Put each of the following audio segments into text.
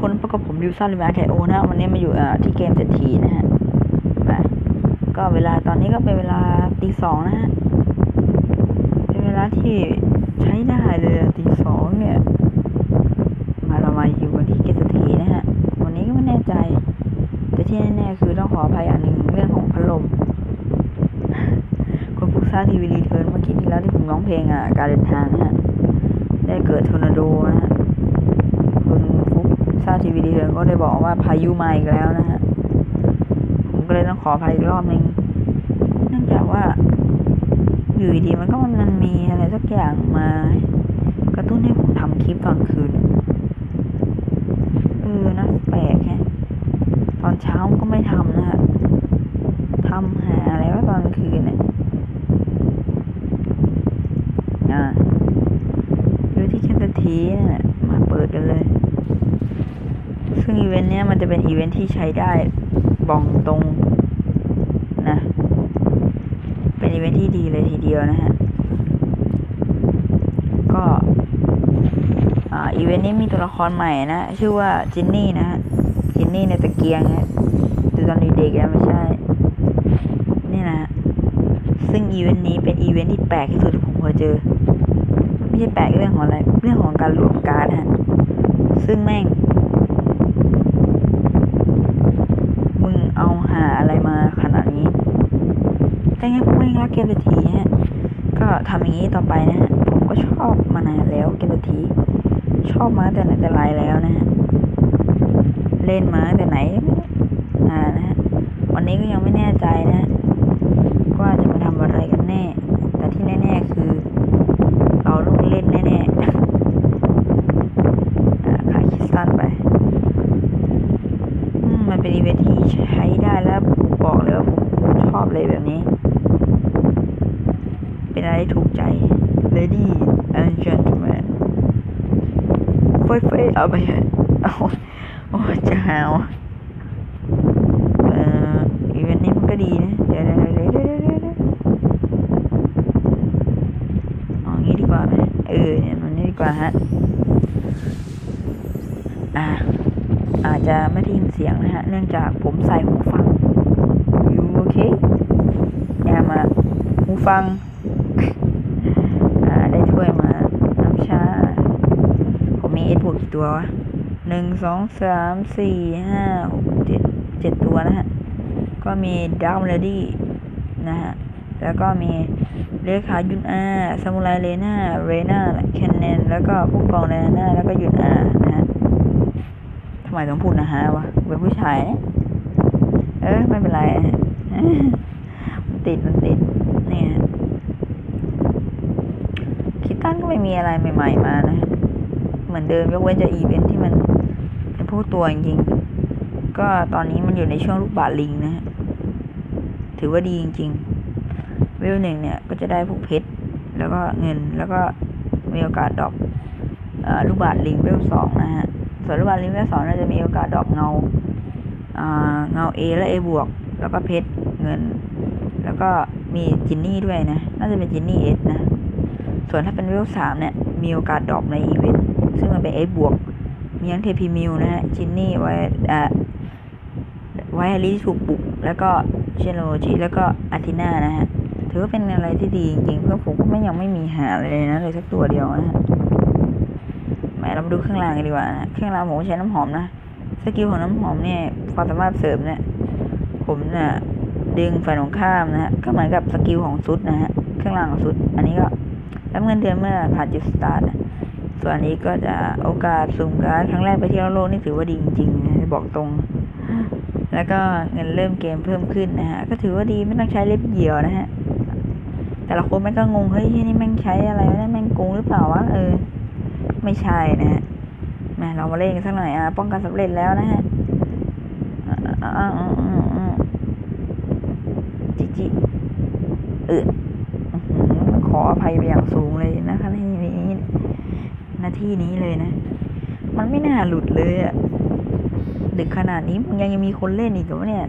คนพบกับผมดิวซันหรือแมคไคโอนะวันนี้มาอยู่ที่เกมเศรษฐีนะฮะมาก็เวลาตอนนี้ก็เป็นเวลาตีสองนะฮะเป็นเวลาที่ใช้ได้เลยตีสองเนี่ย มาเรามาอยู่กันที่เกมเศรษฐีนะฮะวันนี้ก็ไม่แน่ใจ แต่ที่แน่ๆคือต้องขออภัยอย่างหนึ่งเรื่องของพัดลมคุณฟุกซ่าทีวีรีเทิร์นเมื่อกี้ที่แล้วที่ผมร้องเพลงอะการเดินทางนะฮะได้เกิดทอร์นาโดนะฮะคุณฟุกาทีวีดีเทิร์นก็ได้บอกว่าพายุมาอีกแล้วนะฮะ ผมก็เลยต้องขออภัยอีกรอบหนึ่งเนื่องจากว่า อยู่ดีๆมันก็มันมีอะไรสักอย่างมา กระตุ้นให้ผมทำคลิปตอนคืนเออนะแปลกแฮะ ตอนเช้าก็ไม่ทำนะฮะทำหาอะไรว่าตอนคืนเนี่ยอ่าดูที่เคนตทีนี่นแหละมาเปิดกันเลย ซึ่งอี เวนต์เนี้ยมันจะเป็นอีเวนต์ที่ใช้ได้บองตรงนะ เป็นอีเวนต์ที่ดีเลยทีเดียวนะฮะ ก็อ่าอีเวนต์นี้มีตัวละครใหม่นะ ชื่อว่าจินนี่นะฮะ จินนี่ในตะเกียงฮะดูตอนเด็กๆอะไม่ใช่ นี่นะฮะซึ่งอีเวนต์นี้เป็นอีเวนต์ที่แปลกที่สุดที่ผมเคยเจอ ไม่ใช่แปลกเรื่องของอะไร เรื่องของการรวมการดฮะ ซึ่งแม่งเอาหาอะไรมาขนาดนี้ แต่ไงผมไม่รักเกมเศรษฐีฮะก็ทำอย่างนี้ต่อไปนะฮะผมก็ชอบมานานแล้วเกมเศรษฐีชอบมาแต่ไหนแต่ไรแล้วนะฮะเล่นมาแต่ไหนอ่านะฮะวันนี้ก็ยังไม่แน่ใจนะฮะว่าจะมาทำอะไรกันแน่ แต่ที่แน่ๆคือเราต้องเล่นแน่ๆอ่าขายคิสตัลไปมมันเป็นอีเวนท์ที่ใช้ได้แล้วบอกเลยว่าผมชอบเลยแบบนี้ เป็นอะไรถูกใจ Lady and Gentleman เฟ้ยเฟ้ยเอาไปเอาโอ้จะหาวเอ่ออีเวนต์นี้มันก็ดีนะ เดี๋ยวเดี๋ยวเดี๋ยวเดี๋ยวเดี๋ยวเอางี้ดีกว่าไหมเออเนี่ยมันนี่ดีกว่าฮะ อ่าอาจจะไม่ได้ยินเสียงนะฮะ เนื่องจากผมใส่หูฟังอยู่โอเคแอมมาหูฟัง อ่า ได้ถ้วยมา น้ำชา ผมมีเอสบวกกี่ ตัววะหนึ่งสองสามสี่ห้าหกเจ็ดเจ็ดตัวนะฮะ ก็มีดาวเลดี้นะฮะ แล้วก็มีเลขายุนอาซามูไรเลน่าเรน่าแคนเนนแล้วก็ผู้กองเรน่าแล้วก็ยุนอานะฮะทำไมต้องพูดนะฮะวะเป็นผู้ชายนะเออไม่เป็นไรมันติดมันติดเนี่ยคิดตั้นก็ไม่มีอะไรใหม่ ๆ มานะ เหมือนเดิมยกเว้นจะอีเวนท์ที่มันเป็นพวกตัวจริงๆ ก็ตอนนี้มันอยู่ในช่วงลูกบาศก์ลิงนะฮะ ถือว่าดีจริงๆ เวลหนึ่งเนี่ยก็จะได้พวกเพชร แล้วก็เงินแล้วก็มีโอกาสดอปเอ่อลูกบาศก์ลิงเวลสองนะฮะ ส่วนลูกบาศก์ลิงเวลสองน่าจะมีโอกาสดอปเงาอ่าเงา A และ A บวก แล้วก็เพชรเงิน แล้วก็มีจินนี่ด้วยนะ น่าจะเป็นจินนี่เอสนะ ส่วนถ้าเป็นเวลสามเนี่ย มีโอกาสดรอปในอีเวนต์ ซึ่งมันเป็นเอสบวก มีทั้งเทพีมิวนะฮะจินนี่ไว้อ่าไว้อลิที่ถูกปลุก แล้วก็เชนโรจิ แล้วก็อาทิน่านะฮะ ถือว่าเป็นอะไรที่ดีจริงๆ เพื่อผมก็ไม่ยังไม่มีหาอะไรเลยนะเลยสักตัวเดียวนะฮะแหมเรามาดูเครื่องรางกันดีกว่านะเครื่องรางผมใช้น้ำหอมนะ สกิลของน้ำหอมเนี่ย ความสามารถเสริมเนี่ย ผมน่ะดึงฝ่ายตรงข้ามนะฮะ ก็เหมือนกับสกิลของซุดนะฮะ เครื่องรางของซุด อันนี้ก็รับเงินเดือนเมื่อผ่านจุดสตาร์ทนะ ส่วนอันนี้ก็จะโอกาสสุ่มการ์ดครั้งแรกไปเที่ยวโลกนี่ถือว่าดีจริงๆนะบอกตรง แล้วก็เงินเริ่มเกมเพิ่มขึ้นนะฮะ ก็ถือว่าดีไม่ต้องใช้เล็บเหยี่ยวนะฮะ แต่ละคนแม่งก็งง เฮ้ยที่นี่แม่งใช้อะไรวะเนี่ยแม่งโกงหรือเปล่าวะ เออ ไม่ใช่นะฮะมาเรามาเล่นกันสักหน่อยอะ ป้องกันสำเร็จแล้วนะฮะอ่าอ่าอ่าอ่าอ่าจิจิเอออื้อหือขออภัยไปอย่างสูงเลยนะคะในนี้ห น้าที่นี้เลยนะ มันไม่น่าหลุดเลยอะดึกขนาดนี้มันยังยังมีคนเล่นอีกเหรอวเนี่ย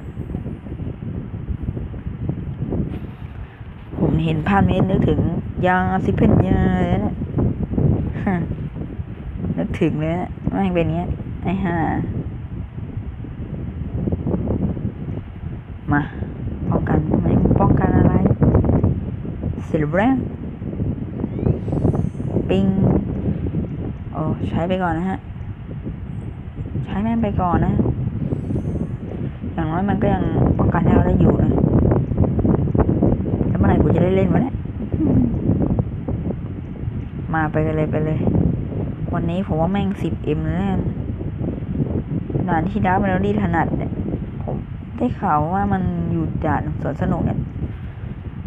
ผมเห็นภาพนี้นึกถึงยางซิเพนยาเลยนะนึกถึงเลยนะแม่งเป็นเงี้ยไอ้ห่ามาป้องกันไหมป้องกันอะไรเสร็จแล้วปิง ใช้ไปก่อนนะฮะ ใช้แม่งไปก่อนนะ อย่างน้อยมันก็ยังป้องกันให้เราได้อยู่นะ แล้วเมื่อไหร่กูจะได้เล่นวะเนี่ย มาไปกันเลยไปเลย วันนี้ผมว่าแม่งสิบเอ็มแล้วนะด่านที่ดับเมโลดี้ถนัดเนี่ย ผมได้ข่าวว่ามันอยู่ด่านสวนสนุกเนี่ย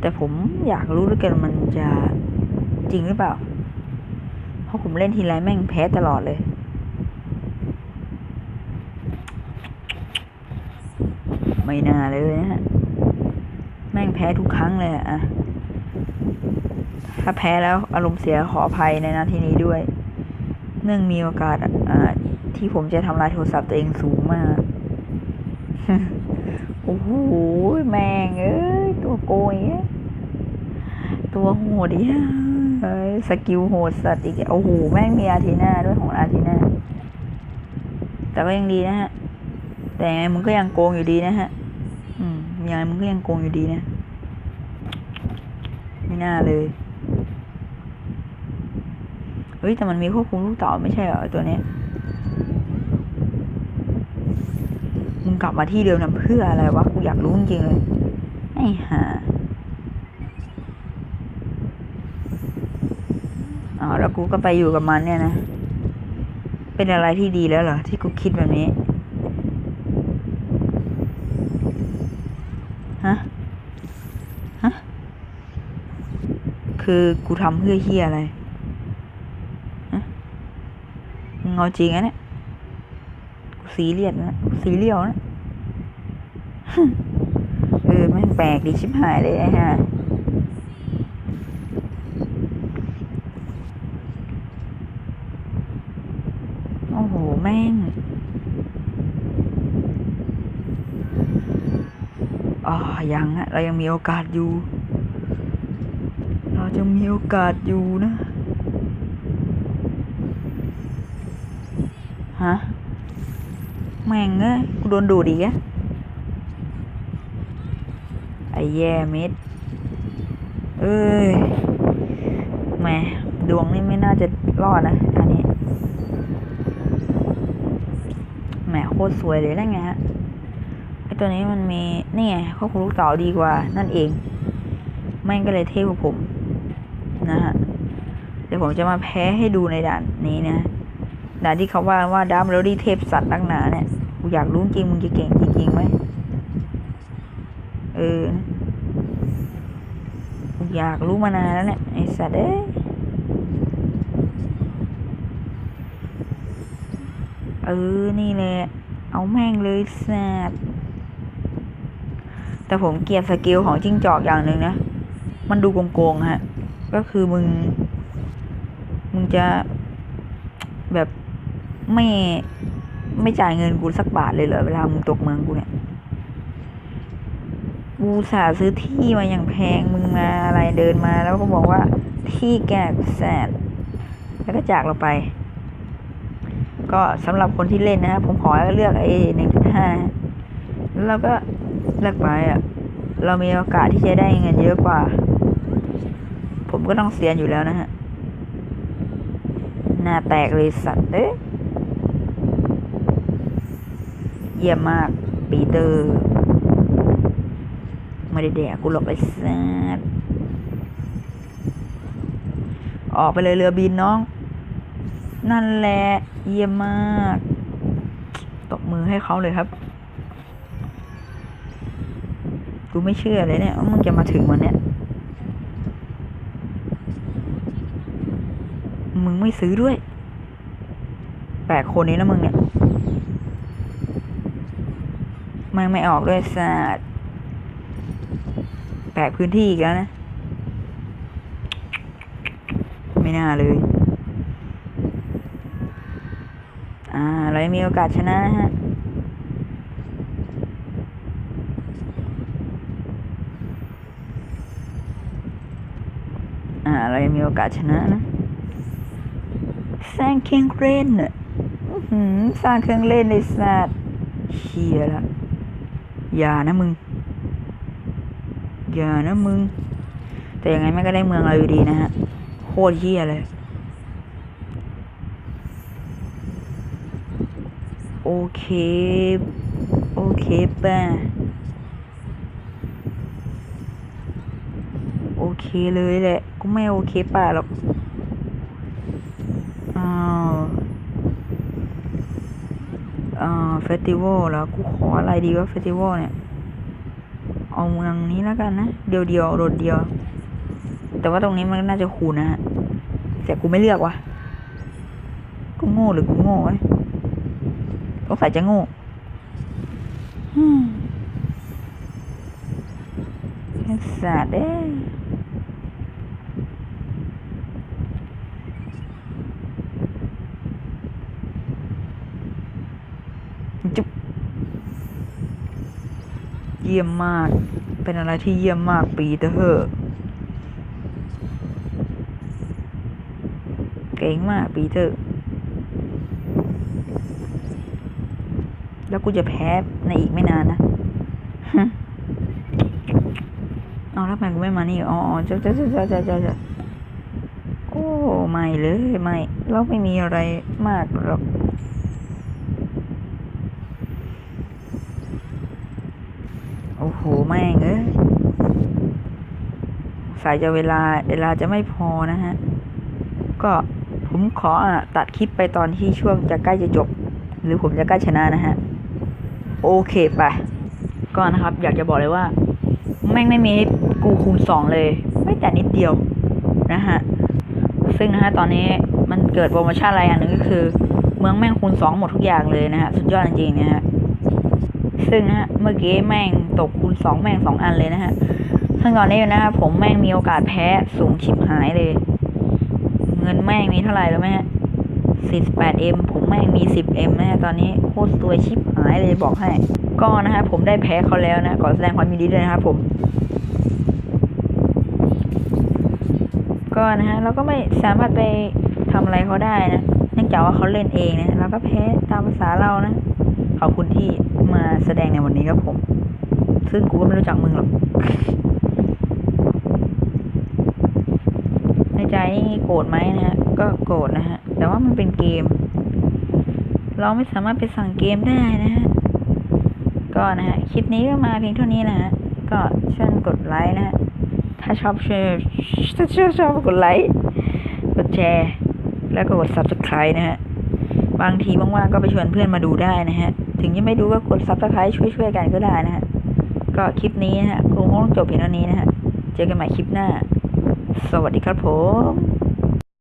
แต่ผมอยากรู้ด้วยกันมันจะจริงหรือเปล่า ราะผมเล่นทีไรแม่งแพ้ตลอดเลย ไม่น่าเลยนะฮะ แม่งแพ้ทุกครั้งเลยอะถ้าแพ้แล้วอารมณ์เสียขออภัยในนาทีนี้ด้วย เนื่องมีโอกาสอที่ผมจะทำลายโทรศัพท์ตัวเองสูงมาก โอ้โห แม่งเอ้ย ตัวโกยตัวโหดอีกเอ้ย สกิลโหดสัตว์อีก โอ้โห แม่งมีอาทีน่าด้วยของอาทีน่า แต่ก็ยังดีนะฮะ แต่ยังไงมึงก็ยังโกงอยู่ดีนะฮะ อืมยังไงมึงก็ยังโกงอยู่ดีนะ ไม่น่าเลย เฮ้ย แต่มันมีควบคุมลูกเต่อไม่ใช่เหรอตัวเนี้ยมึงกลับมาที่เดิมทำเพื่ออะไรวะ กูอยากรู้จริงเลย ไอ้ห่า อ๋อแล้วกูก็ไปอยู่กับมันเนี่ยนะ เป็นอะไรที่ดีแล้วเหรอที่กูคิดแบบนี้ ฮะ ฮะ คือกูทำเพื่อเฮียอะไรมึงเอาจริงอะเนี่ย กูซีเรียสนะกูซีเรียลนะ เออแม่แปลกดีชิบหายเลยไอ้ห่าโอ้โห แม่งอ๋อยังอะเรายังมีโอกาสอยู่ เราจะมีโอกาสอยู่นะ ฮะ แม่งเอ้ยกูโดนดูดอีกอะไอ้แย่เม็ด เอ้ยแม่ดวงนี่ไม่น่าจะรอดนะท่านี้ โคตรสวยเลยนั่นไงฮะไอตัวนี้มันมีนี่ไงควบคุมลูกเต๋าดีกว่านั่นเอง แม่งก็เลยเท่กว่าผม นะฮะเดี๋ยวผมจะมาแพ้ให้ดูในด่านนี้นะด่านที่เขาว่าว่าดัมแล้วดีเทพสัตว์ตั้งหนาเนี่ยกูอยากรู้จริงมึงจะเก่งจริงๆไหมเอออยากรู้มานานแล้วเนี่ยไอสัตว์เอ้ เออ นี่แหละ เอาแม่งเลยสัตว์แต่ผมเกลียดสกิลของจิ้งจอกอย่างหนึ่งนะ มันดูโกงๆฮะ ก็คือมึง มึงจะแบบไม่ไม่จ่ายเงินกูสักบาทเลยเหรอเวลามึงตกเมืองกูเนี่ย กูสาซื้อที่มาอย่างแพงมึงมาอะไรเดินมาแล้วก็บอกว่าที่แกแสนแล้วก็จากเราไป ก็สำหรับคนที่เล่นนะฮะผมขอเลือกไอ้หนึ่งจุดห้าแล้วเราก็เลือกไปอะเรามีโอกาสที่จะได้เงินเยอะกว่า ผมก็ต้องเสียอยู่แล้วนะฮะหน้าแตกเลยสัตว์เอ้ยเยี่ยมมากปีเตอร์ไม่ได้แดกกูหรอกไอ้สัตว์ออกไปเลยเรือบินน้อง นั่นแหละ เยี่ยมมาก ตบมือให้เขาเลยครับ กูไม่เชื่อเลยเนี่ยว่ามึงจะมาถึงวันเนี้ยมึงไม่ซื้อด้วย แปลกคนนี้นะมึงเนี่ยมึงไม่ออกด้วยสัตว์แปลกพื้นที่อีกแล้วนะ ไม่น่าเลย อ่า เรายังมีโอกาสชนะนะฮะอ่า เรายังมีโอกาสชนะนะแซงเคียงเรนน่ะอื้อหือสร้างเครื่องเล่นในสัตว์เชียละอย่านะมึง อย่านะมึง แต่ยังไงแม่ก็ได้เมืองเราอยู่ดีนะฮะ โคตรเฮียเลย โอเค โอเคป่ะโอเคเลยแหละกูไม่โอเคป่ะหรอกอ้าวอ่าเฟสติวัลแล้วกูขออะไรดีวะเฟสติวัลเนี่ย เอาเมืองนี้แล้วกันนะ เดียวเดียวโดดเดียว แต่ว่าตรงนี้มันน่าจะคูนะฮะแต่กูไม่เลือกว่ะกูโง่หรือกูโง่วะ สงสัยจะโง่ฮึ่มไอ้สัตว์เอ้ยจุ๊บเยี่ยมมาก เป็นอะไรที่เยี่ยมมากปีเตอร์เก่งมากปีเตอร์ แล้วกูจะแพ้ในอีกไม่นานนะเอาแล้วทำไมกูไม่มานี่อ๋อเจ้าเจ้าเจ้าเจ้าเจ้าโอ้ไม่เลยไม่เราไม่มีอะไรมากหรอกโอ้โหแม่งเอ้ยสายจะเวลาเวลาจะไม่พอนะฮะ ก็ผมขอตัดคลิปไปตอนที่ช่วงจะใกล้จะจบ หรือผมจะใกล้ชนะนะฮะ โอเคไป ก็นะครับ อยากจะบอกเลยว่า แม่งไม่มีให้กูคูณสองเลย ไม่แต่นิดเดียวนะฮะ ซึ่งนะฮะตอนนี้มันเกิดโปรโมชั่นอะไรอย่างหนึ่งก็คือ เมืองแม่งคูณสองหมดทุกอย่างเลยนะฮะ สุดยอดจริงๆนะฮะ ซึ่งนะฮะเมื่อกี้แม่งตกคูณสองแม่งสองอันเลยนะฮะ ซึ่งตอนนี้นะฮะผมแม่งมีโอกาสแพ้สูงชิบหายเลย เงินแม่งมีเท่าไหร่แล้วแม่ 48M ผมแม่งมี 10M นะฮะตอนนี้โคตรสวยชิบหายเลยบอกให้ ก็นะฮะผมได้แพ้เขาแล้วนะขอแสดงความยินดีด้วยนะครับผมก็นะฮะเราก็ไม่สามารถไปทำอะไรเขาได้นะเนื่องจากว่าเขาเล่นเองนะเราก็แพ้ตามภาษาเรานะ ขอบคุณที่มาแสดงในวันนี้ครับผม ซึ่งกูก็ไม่รู้จักมึงหรอกในใจนี่โกรธไหมนะฮะก็โกรธนะฮะ แต่ว่ามันเป็นเกม เราไม่สามารถไปสั่งเกมได้นะฮะ ก็นะฮะ คลิปนี้ก็มาเพียงเท่านี้นะฮะ ก็ช่วยกดไลค์นะฮะ ถ้าชอบช่วยถ้าชอบชอบกดไลค์ กดแชร์ แล้วก็กด subscribe นะฮะ บางทีว่างๆก็ไปชวนเพื่อนมาดูได้นะฮะ ถึงยังไม่ดูก็กด subscribe ช่วยๆกันก็ได้นะฮะ ก็คลิปนี้นะฮะคงต้องจบเพียงเท่านี้นะฮะ เจอกันใหม่คลิปหน้า สวัสดีครับผม